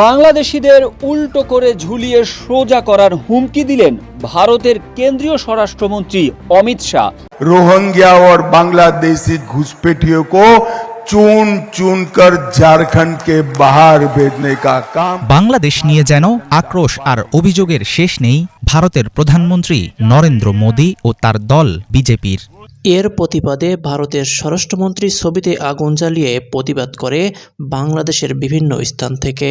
বাংলাদেশিদের উল্টো করে ঝুলিয়ে সোজা করার হুমকি দিলেন ভারতের কেন্দ্রীয় স্বরাষ্ট্রমন্ত্রী অমিত শাহ रोहिंग्या और बांग्लादेशी घुसपैठियों को चुन चुन कर झारखंड के बाहर भेजने का काम বাংলাদেশ নিয়ে যেন আক্রোশ আর অভিযোগের শেষ নেই ভারতের প্রধানমন্ত্রী নরেন্দ্র মোদী ও তার দল বিজেপির এর প্রতিবাদে ভারতের স্বরাষ্ট্রমন্ত্রী ছবিতে আগুন জ্বালিয়ে প্রতিবাদ করে বাংলাদেশের বিভিন্ন স্থান থেকে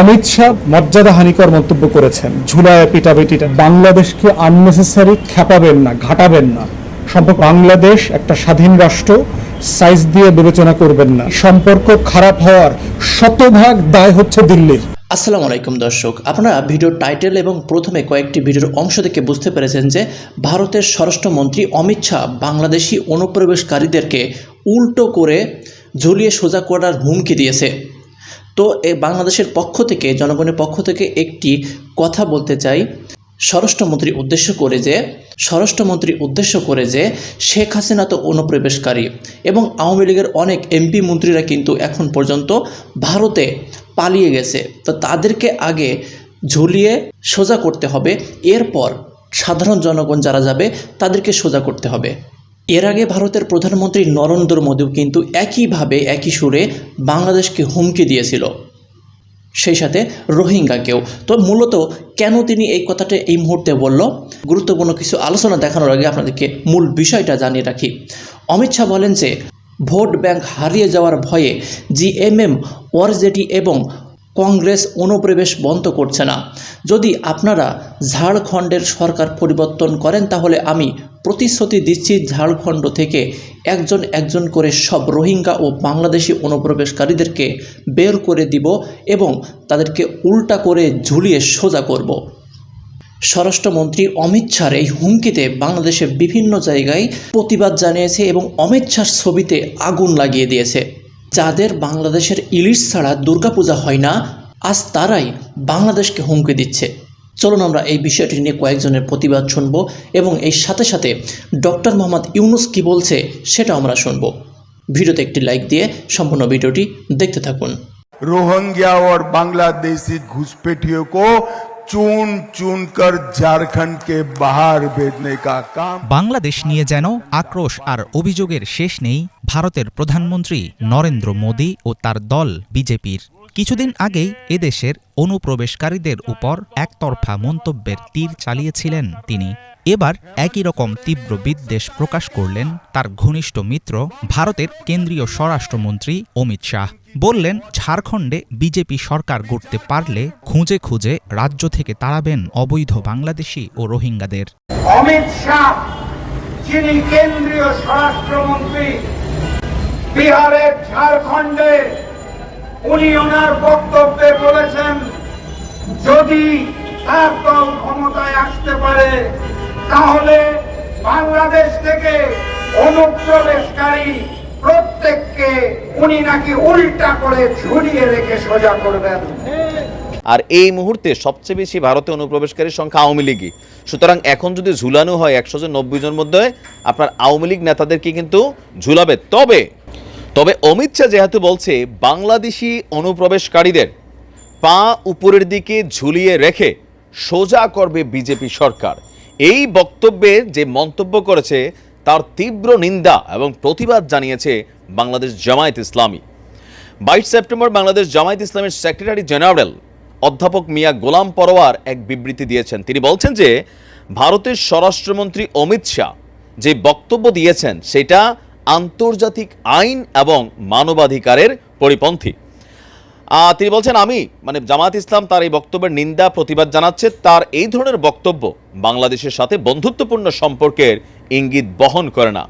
অমিত শাহ মর্যাদাহানিকর মন্তব্য করেছেন। ঝুলায় পিটাপিটিটা বাংলাদেশকে আননেসেসারি খেপাবেন না, ঘাটাবেন না। সম্পর্ক বাংলাদেশ একটা স্বাধীন রাষ্ট্র সাইজ দিয়ে বিবেচনা করবেন না। সম্পর্ক খারাপ হওয়ার শতভাগ দায় হচ্ছে দিল্লির। আসসালামু আলাইকুম দর্শক, আপনারা ভিডিওর টাইটেল এবং প্রথমে কয়েকটি ভিডিওর অংশ থেকে বুঝতে পেরেছেন যে ভারতের স্বরাষ্ট্রমন্ত্রী অমিত শাহ বাংলাদেশি অনুপ্রবেশকারীদেরকে উল্টো করে ঝুলিয়ে সোজা করার হুমকি দিয়েছে। তো এ বাংলাদেশের পক্ষ থেকে, জনগণের পক্ষ থেকে একটি কথা বলতে চাই। স্বরাষ্ট্রমন্ত্রী উদ্দেশ্য করে যে, স্বরাষ্ট্রমন্ত্রী উদ্দেশ্য করে যে, শেখ হাসিনা তো অনুপ্রবেশকারী এবং আওয়ামী লীগের অনেক এমপি মন্ত্রীরা কিন্তু এখন পর্যন্ত ভারতে পালিয়ে গেছে। তো তাদেরকে আগে ঝুলিয়ে সোজা করতে হবে। এরপর সাধারণ জনগণ যারা যাবে, তাদেরকে সোজা করতে হবে। এর আগে ভারতের প্রধানমন্ত্রী নরেন্দ্র মোদীও কিন্তু একইভাবে, একই সুরে বাংলাদেশকে হুমকি দিয়েছিল। সেই সাথে রোহিঙ্গাকেও। তো মূলত কেন তিনি এই কথাটা এই মুহূর্তে বলল? গুরুত্বপূর্ণ কিছু আলোচনা দেখানোর আগে আপনাদেরকে মূল বিষয়টা জানিয়ে রাখি। অমিত শাহ বলেন যে, ভোট ব্যাংক হারিয়ে যাওয়ার ভয়ে জিএমএম, ওয়ারজেডি এবং কংগ্রেস অনুপ্রবেশ বন্ধ করছে না। যদি আপনারা ঝাড়খণ্ডের সরকার পরিবর্তন করেন, তাহলে আমি প্রতিশ্রুতি দিচ্ছি ঝাড়খণ্ড থেকে একজন একজন করে সব রোহিঙ্গা ও বাংলাদেশি অনুপ্রবেশকারীদেরকে বের করে দিব এবং তাদেরকে উল্টা করে ঝুলিয়ে সোজা করব। স্বরাষ্ট্রমন্ত্রী অমিত শাহর এই হুমকিতে বাংলাদেশের বিভিন্ন জায়গায় প্রতিবাদ জানিয়েছে এবং অমিত শাহর ছবিতে আগুন লাগিয়ে দিয়েছে। যাদের বাংলাদেশের ইলিশ ছাড়া দুর্গাপূজা হয় না আজ তারাই বাংলাদেশকে হুমকি দিচ্ছে চলুন আমরা এই বিষয়টি নিয়ে কয়েকজনের প্রতিবাদ শুনবো এবং এই সাথে সাথে ডক্টর মোহাম্মদ ইউনুস কি বলছে সেটা আমরা শুনবো ভিডিওতে একটি লাইক দিয়ে সম্পূর্ণ ভিডিওটি দেখতে থাকুন रोहिंग्या और बांग्लादेशी घुसपैठियों को चुन चुन कर झारखंड के बाहर भेजने का काम বাংলাদেশ নিয়ে যেন আক্রোশ আর অভিযোগের শেষ নেই ভারতের প্রধানমন্ত্রী নরেন্দ্র মোদী ও তার দল বিজেপির। কিছুদিন আগেই এদেশের অনুপ্রবেশকারীদের উপর একতরফা মন্তব্যের তীর চালিয়েছিলেন তিনি। এবার একই রকম তীব্র বিদ্বেষ প্রকাশ করলেন তার ঘনিষ্ঠ মিত্র ভারতের কেন্দ্রীয় স্বরাষ্ট্রমন্ত্রী অমিত শাহ। বললেন, ঝাড়খণ্ডে বিজেপি সরকার গড়তে পারলে খুঁজে খুঁজে রাজ্য থেকে তাড়াবেন অবৈধ বাংলাদেশি ও রোহিঙ্গাদের। অমিত শাহ, যিনি কেন্দ্রীয় স্বরাষ্ট্রমন্ত্রী বিহারের ঝাড়খণ্ডে উনি ওনার বক্তব্যে বলেছেন, যদি তার দল ক্ষমতায় আসতে পারে, তাহলে বাংলাদেশ থেকে অনুপ্রবেশকারী প্রত্যেককে উনি নাকি উল্টা করে ঝুলিয়ে রেখে সোজা করবেন। আর এই মুহূর্তে সবচেয়ে বেশি ভারতে অনুপ্রবেশকারীর সংখ্যা আওয়ামী লীগই। সুতরাং এখন যদি ঝুলানো হয় একশো জন, নব্বই জন মধ্যে, আপনার আওয়ামী লীগ নেতাদেরকে কিন্তু ঝুলাবে। তবে তবে অমিত শাহ যেহেতু বলছে, বাংলাদেশি অনুপ্রবেশকারীদের পা উপরের দিকে ঝুলিয়ে রেখে সোজা করবে বিজেপি সরকার। এই বক্তব্যে যে মন্তব্য করেছে, তার তীব্র নিন্দা এবং প্রতিবাদ জানিয়েছে বাংলাদেশ জামায়াত ইসলামী। বাইশ সেপ্টেম্বর বাংলাদেশ জামায়াত ইসলামের সেক্রেটারি জেনারেল অধ্যাপক মিয়া গোলাম পরোয়ার এক বিবৃতি দিয়েছেন। তিনি বলছেন যে, ভারতের স্বরাষ্ট্রমন্ত্রী অমিত শাহ যে বক্তব্য দিয়েছেন, সেটা আন্তর্জাতিক আইন এবং মানবাধিকারের পরিপন্থী। তিনি বলছেন, আমি মানে জামাত ইসলাম তার এই বক্তব্যের নিন্দা, প্রতিবাদ জানাচ্ছে। তার এই ধরনের বক্তব্য বাংলাদেশের সাথে বন্ধুত্বপূর্ণ সম্পর্কের ইঙ্গিত বহন করে না।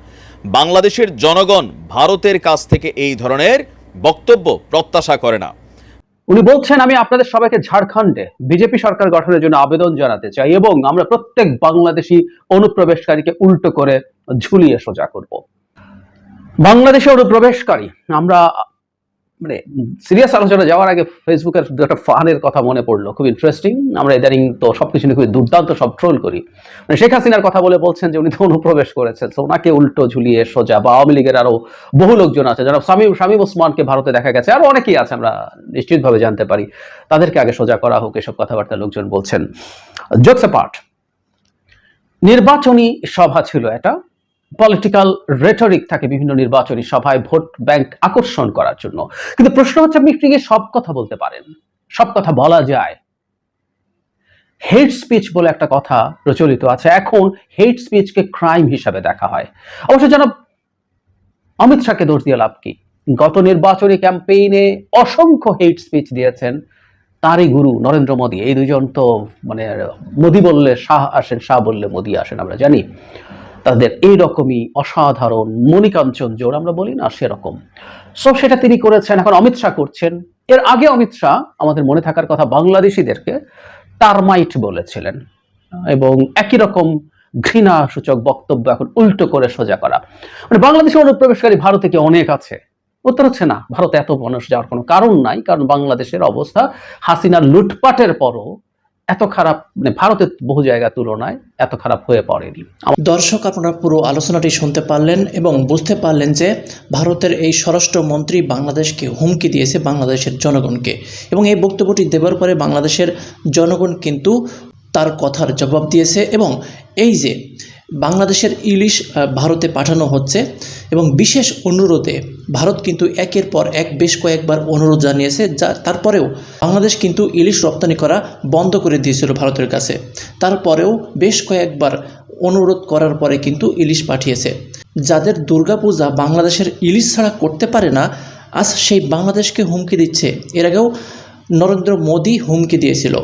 বাংলাদেশের জনগণ ভারতের কাছ থেকে এই ধরনের বক্তব্য প্রত্যাশা করে না। উনি বলছেন, আমি আপনাদের সবাইকে ঝাড়খণ্ডে বিজেপি সরকার গঠনের জন্য আবেদন জানাতে চাই এবং আমরা প্রত্যেক বাংলাদেশি অনুপ্রবেশকারীকে উল্টো করে ঝুলিয়ে সোজা করব। বাংলাদেশে অনুপ্রবেশকারী আমরা মানে সিরিয়াস আলোচনা যাওয়ার আগে ফেসবুকের একটা ফানের কথা মনে পড়ল, খুব ইন্টারেস্টিং আমরা ইদানিং তো সব কিছু নিয়ে খুবই দুর্দান্ত সব ট্রোল করি। মানে শেখ হাসিনার কথা বলে বলছেন যে উনি তো অনুপ্রবেশ করেছেন, তো ওনাকে উল্টো ঝুলিয়ে সোজা বা আওয়ামী লীগের আরও বহু লোকজন আছে, যারা শামীম শামীম ওসমানকে ভারতে দেখা গেছে, আরও অনেকেই আছে, আমরা নিশ্চিতভাবে জানতে পারি। তাদেরকে আগে সোজা করা হোক, এসব কথাবার্তা লোকজন বলছেন। জোকস পার্ট নির্বাচনী সভা ছিল এটা। পলিটিক্যাল রেটরিক থাকে বিভিন্ন নির্বাচনী সভায় ভোট ব্যাংক আকর্ষণ করার জন্য। কিন্তু প্রশ্ন হচ্ছে, আপনি ফ্রিগে সব কথা বলতে পারেন? সব কথা বলা যায়। হেট স্পিচ বলে একটা কথা প্রচলিত আছে। এখন হেট স্পিচকে ক্রাইম হিসাবে দেখা হয়। অবশ্য জানাব, অমিত শাহকে দোষ দিয়ে লাভ কি? গত নির্বাচনী ক্যাম্পেইনে অসংখ্য হেট স্পিচ দিয়েছেন তারই গুরু নরেন্দ্র মোদী। এই দুজন তো মানে মোদী বললে শাহ আসেন, শাহ বললে মোদী আসেন, আমরা জানি। তাদের এই রকমই অসাধারণ মণিকাঞ্চন জোর, আমরা বলি না সেরকম। সো সেটা তিনি করেছেন। এখন অমিত শাহ করছেন। এর আগে অমিত শাহ, আমাদের মনে থাকার কথা, বাংলাদেশিদেরকে টারমাইট বলেছিলেন। এবং একই রকম ঘৃণা সূচক বক্তব্য এখন উল্টো করে সোজা করা। মানে বাংলাদেশে অনুপ্রবেশকারী ভারতে কি অনেক আছে? উত্তর হচ্ছে না। ভারতে এত মানুষ যাওয়ার কোনো কারণ নাই, কারণ বাংলাদেশের অবস্থা হাসিনার লুটপাটের পরও এত খারাপ মানে ভারতের বহু জায়গা তুলনায় এত খারাপ হয়ে পড়েনি। দর্শক, আপনারা পুরো আলোচনাটি শুনতে পারলেন এবং বুঝতে পারলেন যে ভারতের এই স্বরাষ্ট্রমন্ত্রী বাংলাদেশকে হুমকি দিয়েছে বাংলাদেশের জনগণকে। এবং এই বক্তব্যটি দেবার পরে বাংলাদেশের জনগণ কিন্তু তার কথার জবাব দিয়েছে এবং এই যে বাংলাদেশের ইলিশ ভারতে পাঠানো হচ্ছে এবং বিশেষ অনুরোধে ভারত কিন্তু একের পর এক বেশ কয়েকবার অনুরোধ জানিয়েছে, যা তারপরেও বাংলাদেশ কিন্তু ইলিশ রপ্তানি করা বন্ধ করে দিয়েছিল ভারতের কাছে। তারপরেও বেশ কয়েকবার অনুরোধ করার পরে কিন্তু ইলিশ পাঠিয়েছে। যাদের দুর্গাপূজা বাংলাদেশের ইলিশ ছাড়া করতে পারে না, আজ সেই বাংলাদেশকে হুমকি দিচ্ছে। এর আগেও নরেন্দ্র মোদী হুমকি দিয়েছিল।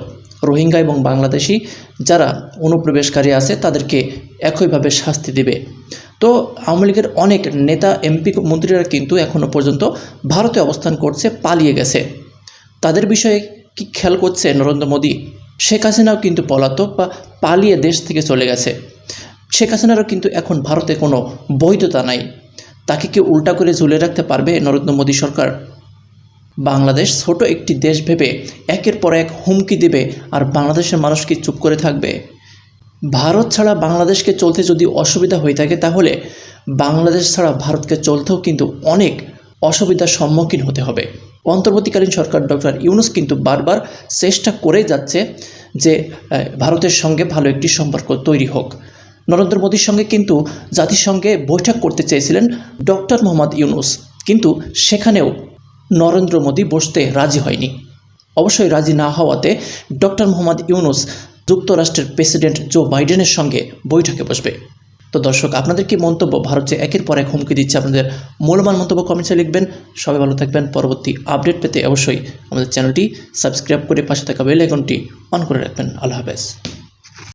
রোহিঙ্গা এবং বাংলাদেশি যারা অনুপ্রবেশকারী আছে, তাদেরকে একইভাবে শাস্তি দেবে। তো আওয়ামী লীগের অনেক নেতা, এমপি মন্ত্রীরা কিন্তু এখনও পর্যন্ত ভারতে অবস্থান করছে, পালিয়ে গেছে। তাদের বিষয়ে কি খেয়াল করছে নরেন্দ্র মোদী? শেখ হাসিনাও কিন্তু পলাতক বা পালিয়ে দেশ থেকে চলে গেছে। শেখ হাসিনারও কিন্তু এখন ভারতে কোনো বৈধতা নাই। তাকে কি উল্টা করে ঝুলে রাখতে পারবে নরেন্দ্র মোদী সরকার? বাংলাদেশ ছোট একটি দেশ ভেবে একের পর এক হুমকি দেবে আর বাংলাদেশের মানুষ কি চুপ করে থাকবে? ভারত ছাড়া বাংলাদেশকে চলতে যদি অসুবিধা হয়ে থাকে তাহলে বাংলাদেশ ছাড়া ভারতকে চলতেও কিন্তু অনেক অসুবিধার সম্মুখীন হতে হবে। অন্তর্বর্তীকালীন সরকার ডক্টর ইউনুস কিন্তু বারবার চেষ্টা করে যাচ্ছে যে ভারতের সঙ্গে ভালো একটি সম্পর্ক তৈরি হোক। নরেন্দ্র মোদীর সঙ্গে কিন্তু জাতিসংঘে বৈঠক করতে চেয়েছিলেন ডক্টর মোহাম্মদ ইউনুস। কিন্তু সেখানেও নরেন্দ্র মোদী বসতে রাজি হয়নি। অবশ্যই রাজি না হওয়াতে ডক্টর মোহাম্মদ ইউনুস যুক্তরাষ্ট্রের প্রেসিডেন্ট জো বাইডেনের সঙ্গে বৈঠকে বসবে। তো দর্শক, আপনাদের কি মন্তব্য? ভারত যে একের পর এক হুমকি দিচ্ছে, আপনাদের মূল্যবান মন্তব্য কমেন্টসে লিখবেন। সবাই ভালো থাকবেন। পরবর্তী আপডেট পেতে অবশ্যই আমাদের চ্যানেলটি সাবস্ক্রাইব করে পাশে থাকা বেল আইকনটি অন করে রাখবেন। আল্লাহ হাফেজ।